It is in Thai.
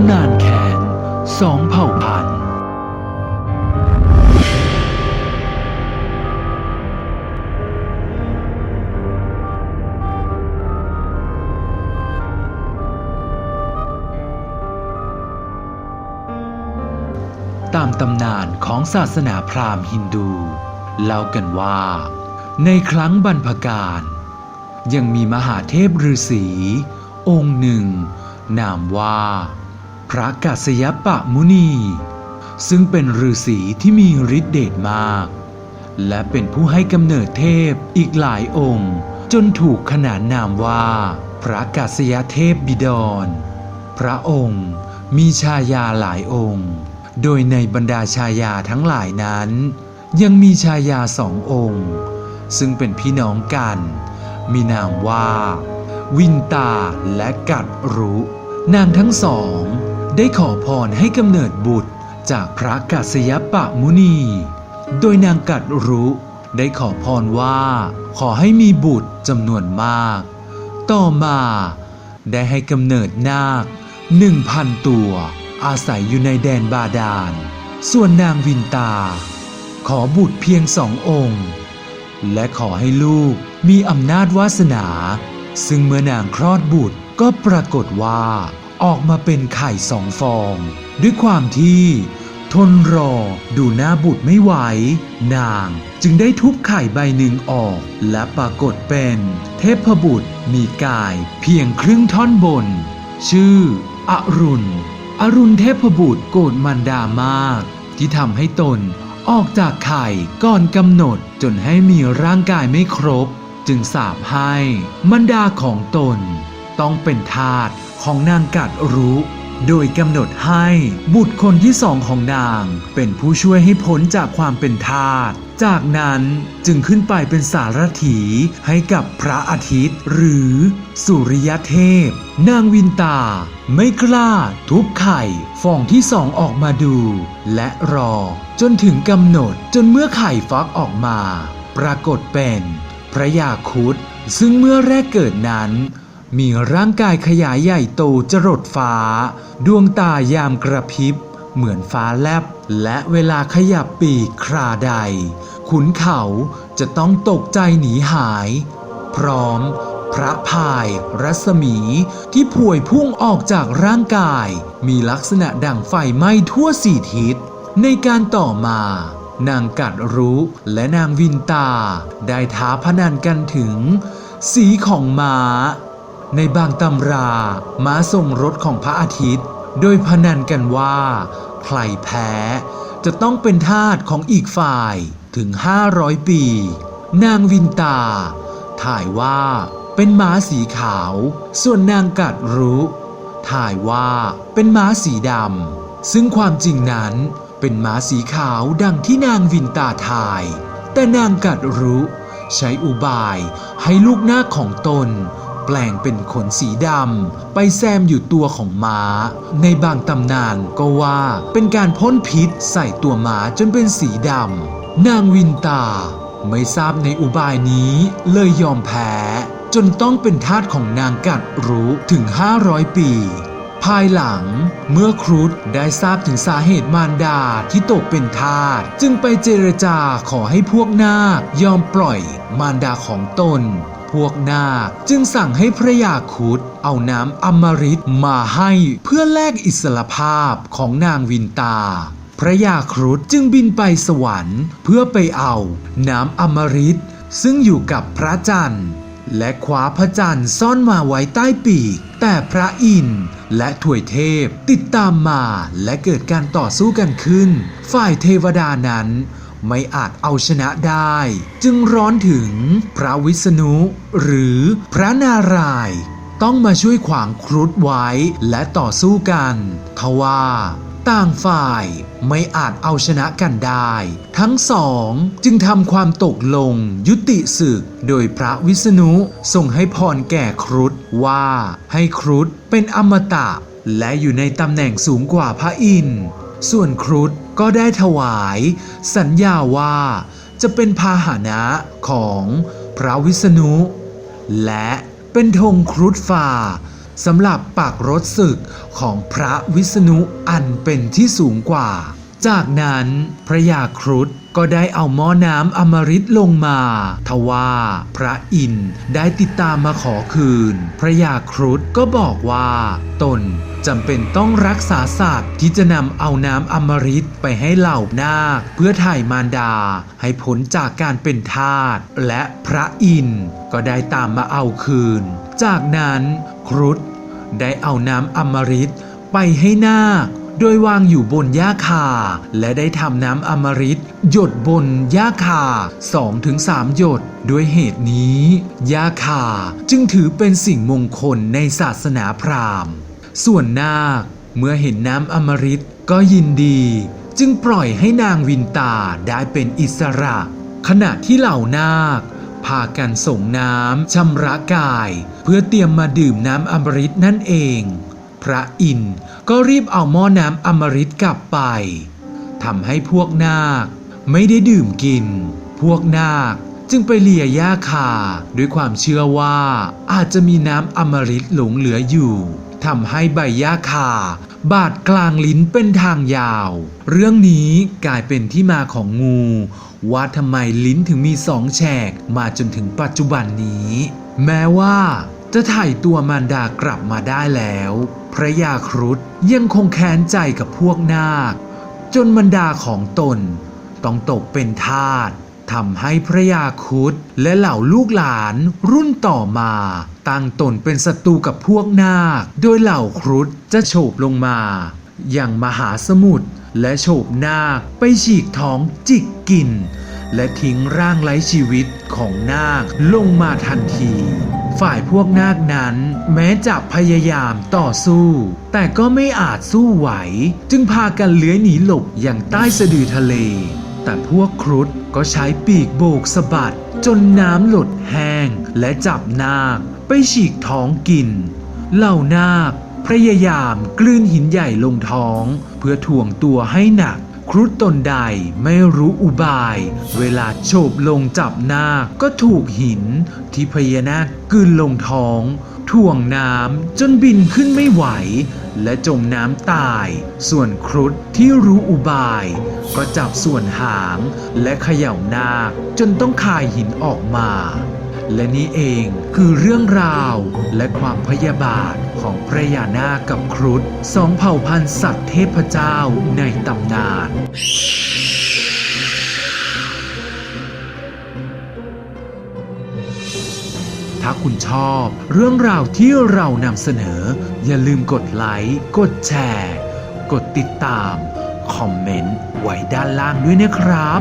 ำนานแคนสองเผ่าพันธุ์ตามตำนานของศาสนาพราหมณ์ฮินดู เล่ากันว่า ในครั้งบรรพการ ยังมีมหาเทพฤาษีองค์หนึ่ง นามว่า พระกัสยปะมุนี ซึ่งเป็นฤาษีที่มีฤทธิเดชมาก และเป็นผู้ให้กำเนิดเทพอีกหลายองค์ จนถูกขนานนามว่า พระกัสยเทพบิดร พระองค์มีชายาหลายองค์ โดยในบรรดาชายาทั้งหลายนั้น ยังมีชายาสององค์ ซึ่งเป็นพี่น้องกัน มีนามว่า วินตาและกัดรุนางทั้งสอง ได้ขอพรให้กำเนิดบุตรจากพระกัสยปะมุนี โดยนางกัดรุได้ขอพรว่า ขอให้มีบุตรจำนวนมาก ต่อมาได้ให้กำเนิดนาคหนึ่งพันตัว อาศัยอยู่ในแดนบาดาล ส่วนนางวินตา ขอบุตรเพียงสององค์ และขอให้ลูกมีอำนาจวาสนา ซึ่งเมื่อนางคลอดบุตรก็ปรากฏว่า ออกมาเป็นไข่สองฟอง ด้วยความที่ ทนรอดูหน้าบุตรไม่ไหว นางจึงได้ทุบไข่ใบหนึ่งออก และปรากฏเป็น เทพบุตรมีกายเพียงครึ่งท่อนบน ชื่อ อรุณ อรุณเทพบุตรโกรธมันดามาก ที่ทำให้ตนออกจากไข่ก่อนกำหนดจนให้มีร่างกายไม่ครบ จึงสาปให้มันดาของตน ต้องเป็นทาสของนางกัดรู้ โดยกำหนดให้บุตรคนที่สองของนาง เป็นผู้ช่วยให้พ้นจากความเป็นทาสจากนั้นจึงขึ้นไปเป็นสารถีให้กับพระอาทิตย์ หรือสุริยเทพ นางวินตา ไม่กล้า ทุบไข่ฟองที่สองออกมาดู และรอ จนถึงกำหนดจนเมื่อไข่ฟักออกมา ปรากฏเป็น พระยาคุดซึ่งเมื่อแรกเกิดนั้น มีร่างกายขยายใหญ่โตจรดฟ้า ดวงตายามกระพริบ เหมือนฟ้าแลบ และเวลาขยับปีกคราใด ขุนเขาจะต้องตกใจหนีหาย พร้อม พระพาย รัศมีที่ผวยพุ่งออกจากร่างกาย มีลักษณะดั่งไฟไหม้ทั่วสี่ทิศ ในการต่อมานางกัดรู้และนางวินตา ได้ท้าพนันกันถึง สีของม้า ในบางตำราม้าทรงรถของพระอาทิตย์ โดยพนันกันว่า ใครแพ้ จะต้องเป็นทาสของอีกฝ่ายถึง 500 ปี นางวินตา ถ่ายว่าเป็นม้าสีขาว ส่วนนางกัดรู้ ถ่ายว่าเป็นม้าสีดำ ซึ่งความจริงนั้นเป็นม้าสีขาวดังที่นางวินตาถ่าย แต่นางกัดรู้ ใช้อุบายให้ลูกหน้าของตน แปลงเป็นขนสีดำไปแซมอยู่ตัวของม้า ในบางตำนานก็ว่าเป็นการพ่นพิษใส่ตัวม้าจนเป็นสีดำนางวินตา ไม่ทราบในอุบายนี้เลยยอมแพ้ จนต้องเป็นทาสของนางกัดรู้ถึง 500 ปีภายหลังเมื่อครุฑได้ทราบถึงสาเหตุมารดาที่ตกเป็นทาสจึงไปเจรจาขอให้พวกนาคยอมปล่อยมารดาของตน พวกนาคจึงสั่งให้พระยาครุฑเอาน้ำอมฤตมาให้เพื่อแลกอิสรภาพของนางวินตา พระยาครุฑจึงบินไปสวรรค์เพื่อไปเอา น้ำอมฤตซึ่งอยู่กับพระจันทร์และคว้าพระจันทร์ซ่อนมาไว้ใต้ปีก แต่พระอินทร์และถวยเทพติดตามมาและเกิดการต่อสู้กันขึ้น ฝ่ายเทวดานั้น ไม่อาจเอาชนะได้ จึงร้อนถึงพระวิษณุ หรือพระนารายณ์ต้องมาช่วยขวางครุฑไว้และต่อสู้กันทว่าต่างฝ่ายไม่อาจเอาชนะกันได้ ทั้งสองจึงทำความตกลงยุติศึก โดยพระวิษณุส่งให้พรแก่ครุฑว่าให้ครุฑเป็นอมตะ และอยู่ในตำแหน่งสูงกว่าพระอินทร์ ส่วนครุฑก็ได้ถวาย สัญญาว่าจะเป็นพาหนะของพระวิษณุ และเป็นธงครุฑฟ้าสำหรับปากรถศึกของพระวิษณุอันเป็นที่สูงกว่า จากนั้นพระยาครุฑก็ได้เอาหม้อน้ำอมฤตลงมา ทว่าพระอินทร์ได้ติดตามมาขอคืน พระยาครุฑก็บอกว่า ตนจำเป็นต้องรักษาสัตว์ที่จะนำเอาน้ำอมฤตไปให้เหล่านาคเพื่อถ่ายมารดา ให้พ้นจากการเป็นทาสและพระอินทร์ก็ได้ตามมาเอาคืน จากนั้นครุฑได้เอาน้ำอมฤตไปให้นาค โดยวางอยู่บนหญ้าคา และได้ทำน้ำอมฤตหยดบนหญ้าคา 2-3 หยด ด้วยเหตุนี้หญ้าคาจึงถือเป็นสิ่งมงคลในศาสนาพราหมณ์ ส่วนนาคเมื่อเห็นน้ำอมฤตก็ยินดี จึงปล่อยให้นางวินตาได้เป็นอิสระ ขณะที่เหล่านาคพากันส่งน้ำชำระกาย เพื่อเตรียมมาดื่มน้ำอมฤตนั่นเอง พระอินทร์ ก็รีบเอาหม้อน้ำอมฤตกลับไปทำให้พวกนาคไม่ได้ดื่มกิน พวกนาคจึงไปเลียหญ้าคาด้วยความเชื่อว่าอาจจะมีน้ำอมฤตหลงเหลืออยู่ทำให้ใบหญ้าคาบาดกลางลิ้นเป็นทางยาว เรื่องนี้กลายเป็นที่มาของงู ว่าทำไมลิ้นถึงมีสองแฉกมาจนถึงปัจจุบันนี้ แม้ว่า จะถ่ายตัวมารดากลับมาได้แล้ว พระยาครุฑยังคงแค้นใจกับพวกนาค จนมารดาของตน ต้องตกเป็นทาสทำให้พระยาครุฑและเหล่าลูกหลานรุ่นต่อมาตั้งตนเป็นศัตรูกับพวกนาค โดยเหล่าครุฑจะโฉบลงมา อย่างมหาสมุทรและโฉบนาคไปฉีกท้องจิกกิน และทิ้งร่างไร้ชีวิตของนาคลงมาทันที ฝ่ายพวกนาคนั้น แม้จะพยายามต่อสู้ แต่ก็ไม่อาจสู้ไหว จึงพากันเลื้อยหนีหลบอย่างใต้สะดือทะเล แต่พวกครุฑก็ใช้ปีกโบกสะบัด จนน้ำหลดแห้ง และจับนาคไปฉีกท้องกิน เหล่านาคพยายามกลืนหินใหญ่ลงท้อง เพื่อถ่วงตัวให้หนัก ครุฑตนใดไม่รู้อุบาย เวลาโฉบลงจับนาคก็ถูกหินที่พญานาคกลืนลงท้อง ถ่วงน้ำจนบินขึ้นไม่ไหว และจมน้ำตาย ส่วนครุฑที่รู้อุบาย ก็จับส่วนหางและเขย่านาคจนต้องคายหินออกมา และนี่เองคือเรื่องราวและความพยาบาท ของพระยานาคกับครุฑสองเผ่าพันธุ์สัตว์เทพเจ้าในตำนานถ้าคุณชอบเรื่องราวที่เรานำเสนอ อย่าลืมกดไลค์ กดแชร์ กดติดตาม คอมเมนต์ไว้ด้านล่างด้วยนะครับ